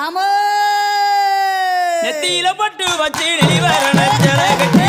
ஆமோ. நெத்தியில பட்டு வச்சு நெளிவர நச்சர கட்டி